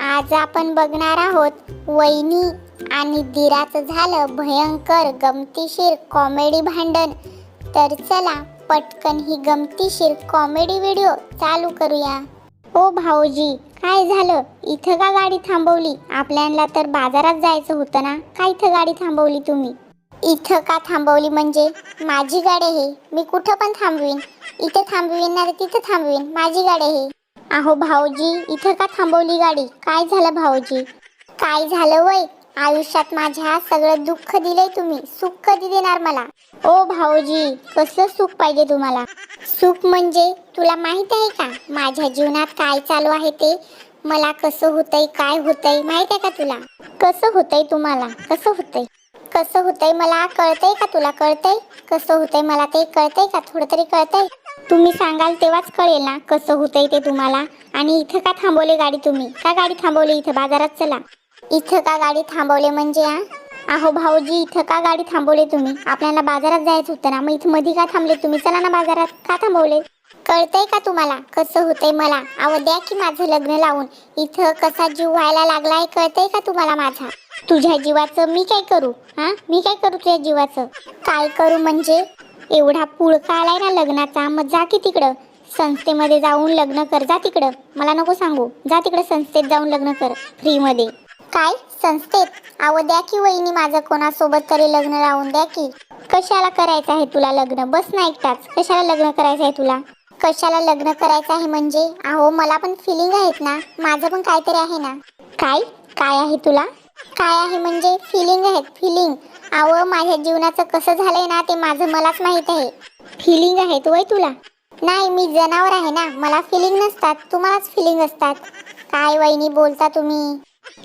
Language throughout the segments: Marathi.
आज आपण बघणार आहोत वहिनी आणि दिराचं झालं भयंकर गमतीशीर कॉमेडी भांडण. तर चला पटकन ही गमतीशीर कॉमेडी व्हिडिओ चालू करूया. ओ भाऊजी काय झालं? इथं का गाडी थांबवली? आपल्याला तर बाजारात जायचं होतं ना? का इथं गाडी थांबवली तुम्ही? इथं का थांबवली म्हणजे? माझी गाडी आहे मी कुठं पण थांबवीन. इथं थांबवीन ना तिथं थांबवीन माझी गाडी आहे. अहो भाऊजी इथं का थांबवली गाडी? काय झालं भाऊजी? काय झालं वय? आयुष्यात माझ्या सगळं दुःख दिलंय तुम्ही. सुख कधी देणार मला? ओ भाऊजी कसलं सुख पाहिजे तुम्हाला? सुख म्हणजे तुला माहीत आहे का? माझ्या जीवनात काय चालू आहे ते? मला कसं होतंय काय होतंय माहीत आहे का तुला? कसं होतंय तुम्हाला? कसं होतंय? कसं होतंय मला? कळतंय का तुला? कळतंय? कसं होतंय मला ते? कळतंय का? थोडं तरी कळतंय? तुम्ही सांगाल तेव्हाच कळेल ना कसं होतंय ते तुम्हाला. आणि इथं का थांबवले गाडी तुम्ही? का गाडी थांबवली इथं? बाजारात चला. इथं का गाडी थांबवले म्हणजे हा अहो भाऊजी इथं का गाडी थांबवले तुम्ही? आपल्याला बाजारात जायचं होतं ना. मग इथं मध्ये का थांबले तुम्ही? चला ना बाजारात. का थांबवले? कळतंय का तुम्हाला? कसं होतंय मला? अहो द्या की माझं लग्न लावून. इथं कसा जीव व्हायला लागलाय कळतंय का तुम्हाला माझा? तुझ्या जीवाचं मी काय करू? हा? मी काय करू तुझ्या जीवाचं? काय करू म्हणजे? एवढा पुळका आलाय ना लग्नाचा मग जा की तिकडं. संस्थेमध्ये जाऊन लग्न कर जा तिकडं. मला नको सांगू. जा तिकडं संस्थेत जाऊन लग्न कर फ्रीमध्ये. काय? संस्थेत? आव द्या की वहिनी माझं कोणासोबत तरी लग्न लावून द्या की. कशाला करायचं आहे तुला लग्न? बस ना एकटाच. कशाला लग्न करायचं आहे तुला? कशाला लग्न करायचं आहे म्हणजे? अहो मला पण फिलिंग आहेत ना. माझं पण काहीतरी आहे ना. काय? काय आहे तुला? काय आहे म्हणजे? फिलिंग आहेत फिलिंग अहो माझ्या जीवनाचं कसं झालंय ना ते माझं मलाच माहीत आहे. फिलिंग आहेत वय तुला? नाही मी जनावर आहे ना. मला फिलिंग नसतात. तुम्हालाच फिलिंग असतात. काय वहिनी बोलता तुम्ही?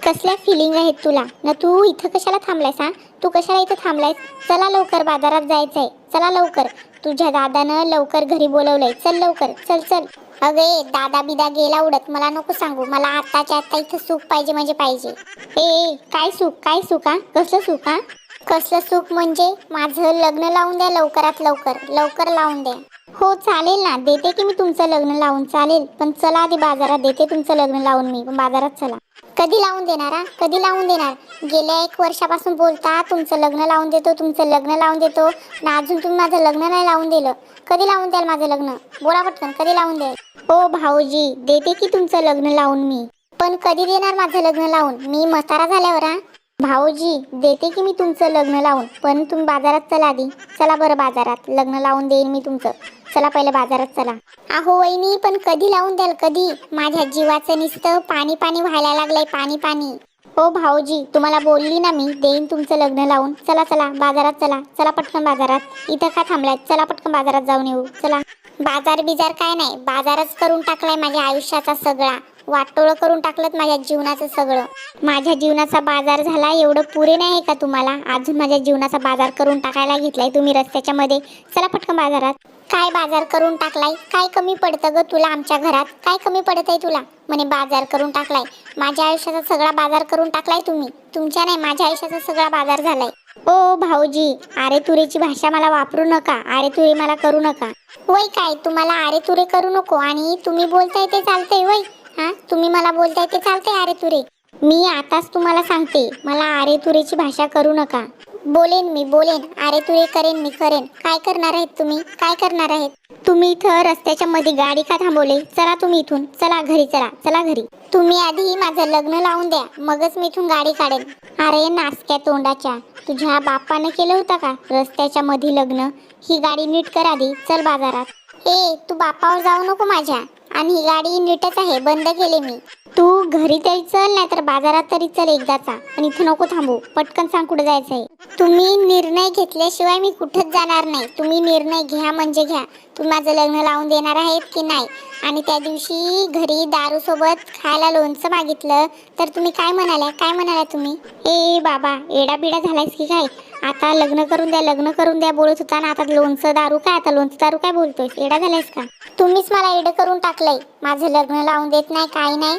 कसल्या फिलिंग आहेत तुला? ना तू इथं कशाला थांबलायस हा? तू कशाला इथं थांबलायस? चला लवकर बाजारात जायचंय. चला लवकर. तुझ्या दादानं लवकर घरी बोलवलंय. चल लवकर चल चल. अगे दादा बिदा गेला उडत. मला नको सांगू. मला आत्ताच्या आत्ता इथं सुख पाहिजे म्हणजे पाहिजे. ए ए, काय सुख? काय सुख हा? कसलं सुख हा? कसलं सुख म्हणजे? माझं लग्न लावून द्या लवकरात लवकर. लवकर लावून द्या. हो चालेल ना. देते की मी तुमचं लग्न लावून. चालेल. पण चला आधी बाजारात. देते तुमचं लग्न लावून मी. पण बाजारात चला. कधी लावून देणार हा? कधी लावून देणार? गेल्या एक वर्षापासून बोलता तुमचं लग्न लावून देतो तुमचं लग्न लावून देतो. ना अजून तुम्ही माझं लग्न नाही लावून दिलं. कधी लावून द्याल माझं लग्न? बोला पटकन कधी लावून द्याल? हो भाऊजी. देते की तुमचं लग्न लावून मी. पण कधी देणार माझं लग्न लावून? मी म्हातारा झाल्यावर हा? भाऊजी देते की मी तुमचं लग्न लावून. पण तुम्ही बाजारात चला आधी. चला बरं बाजारात. लग्न लावून देईन मी तुमचं. चला पहिले बाजारात चला. अहो वहिनी पण कधी लावून द्याल? कधी? माझ्या जीवाचं नुसतं पाणी पाणी व्हायला लागलंय पाणी पाणी. हो भाऊजी तुम्हाला बोलली ना मी देईन तुमचं लग्न लावून. चला चला बाजारात चला. चला पटकन बाजारात. इथं का थांबलाय? चला पटकन बाजारात जाऊन येऊ. चला. बाजार बिजार काय नाही. बाजारच करून टाकलाय माझ्या आयुष्याचा सगळा. वाटोळं करून टाकलं माझ्या जीवनाचं सगळं. माझ्या जीवनाचा बाजार झाला एवढं पुरे नाही आहे का तुम्हाला? अजून माझ्या जीवनाचा बाजार करून टाकायला घेतलाय तुम्ही रस्त्याच्या मध्ये. चला पटकन बाजारात. काय बाजार करून टाकलाय? काय कमी पडतं ग तुला आमच्या घरात? काय कमी पडत आहे तुला? म्हणे बाजार करून टाकलाय. माझ्या आयुष्याचा सगळा बाजार करून टाकलाय तुम्ही. तुमच्या नाही माझ्या आयुष्याचा सगळा बाजार झालाय. ओ भाऊजी आरे तुरेची भाषा मला वापरू नका. आरे तुरे मला करू नका. वय काय? तुम्हाला आरे तुरे करू नको आणि तुम्ही बोलताय ते चालतंय वय हा? तुम्ही मला बोलताय ते चालतंय आरे तुरे. मी आताच तुम्हाला सांगते मला आरे तुरेची भाषा करू नका. बोलेन मी बोलेन. अरे तुरे करेन मी करेन. काय करणार आहेत तुम्ही? काय करणार आहेत? तुम्ही इथं रस्त्याच्या मध्ये गाडी का थांबवले? चला तुम्ही इथून. चला घरी चला चला घरी. तुम्ही आधी माझं लग्न लावून द्या. मगच मी इथून गाडी काढेन. अरे नासक्या तोंडाच्या. तुझ्या बापानं केलं होतं का रस्त्याच्या मध्ये लग्न? ही गाडी नीट कर आधी. चल बाजारात. ए तू बापावर जाऊ नको माझ्या. आणि ही गाडी नीटच आहे बंद केले मी. तू घरी तरी चल नाही तर बाजारात तरी चल एकदाचा आणि इथं नको थांबू. पटकन सांग कुठे आहे तुम्ही निर्णय घेतल्याशिवाय मी कुठंच जाणार नाही. तुम्ही निर्णय घ्या म्हणजे घ्या. तुम्ही माझं लग्न लावून देणार आहेत की नाही? आणि त्या दिवशी घरी दारूसोबत खायला लोणचं मागितलं तर तुम्ही काय म्हणाल्या? काय म्हणाल्या तुम्ही? ए बाबा एडा बिडा झालायस की काय? आता लग्न करून द्या लग्न करून द्या बोलत होता ना आता लोणचं दारू काय? आता लोणचं दारू काय बोलतोय एडा झालायस का? तुम्हीच मला एडं करून टाकलंय. माझं लग्न लावून देत नाही काही नाही.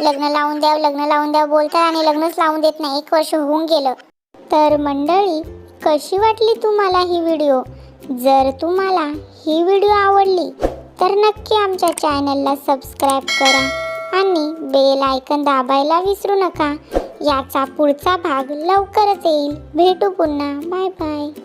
लग्न लावून द्याव लग्न लावून द्याव बोलतात आणि लग्नच लावून देत नाही. एक वर्ष होऊन गेलं. तर मंडळी कशी वाटली तुम्हाला ही व्हिडिओ? जर तुम्हाला ही व्हिडिओ आवडली तर नक्की आमच्या चॅनलला सबस्क्राईब करा आणि बेल आयकन दाबायला विसरू नका. याचा पुढचा भाग लवकरच येईल. भेटू पुन्हा. Bye bye.